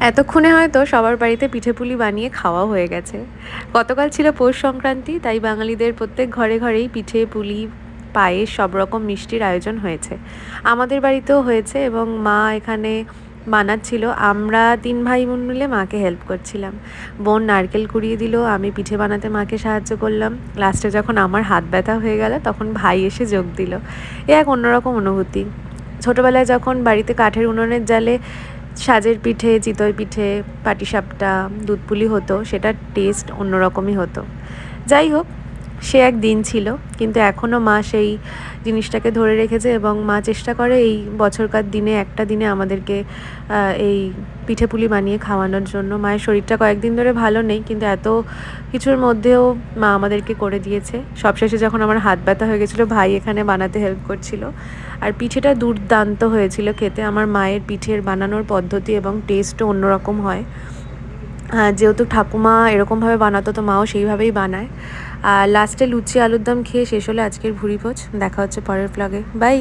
এতক্ষণে হয়তো সবার বাড়িতে পিঠে পুলি বানিয়ে খাওয়া হয়ে গেছে। গতকাল ছিল পৌষ সংক্রান্তি, তাই বাঙালিদের প্রত্যেক ঘরে ঘরেই পিঠে, পুলি, পায়েস সব রকম মিষ্টির আয়োজন হয়েছে। আমাদের বাড়িতেও হয়েছে এবং মা এখানে বানাচ্ছিল। আমরা তিন ভাই বোন মিলে মাকে হেল্প করছিলাম। বোন নারকেল কুড়িয়ে দিল, আমি পিঠে বানাতে মাকে সাহায্য করলাম। লাস্টে যখন আমার হাত ব্যথা হয়ে গেল, তখন ভাই এসে যোগ দিল। এ এক অন্যরকম অনুভূতি। ছোটোবেলায় যখন বাড়িতে কাঠের উনুনের জালে সাজের পিঠে চিতই পিঠে পাটিসাপটা দুধপুলি হতো সেটার টেস্ট অন্যরকমই হতো। যাই হোক সে এক দিন ছিল, কিন্তু এখনও মা সেই জিনিসটাকে ধরে রেখেছে এবং মা চেষ্টা করে এই বছরকার দিনে, একটা দিনে আমাদেরকে এই পিঠে পুলি বানিয়ে খাওয়ানোর জন্য। মায়ের শরীরটা কয়েকদিন ধরে ভালো নেই, কিন্তু এত কিছুর মধ্যেও মা আমাদেরকে করে দিয়েছে। সবশেষে যখন আমার হাত ব্যথা হয়ে গেছিল, ভাই এখানে বানাতে হেল্প করছিল। আর পিঠেটা দুর্দান্ত হয়েছিল খেতে। আমার মায়ের পিঠের বানানোর পদ্ধতি এবং টেস্টও অন্যরকম হ্যাঁ। যেহেতু ঠাকুমা এরকমভাবে বানাতো, তো মাও সেইভাবেই বানায়। আর লাস্টে লুচি আলুর দম খেয়ে শেষ হলো আজকের ভুড়ি ভোজ। দেখা হচ্ছে পরের ব্লগে বাই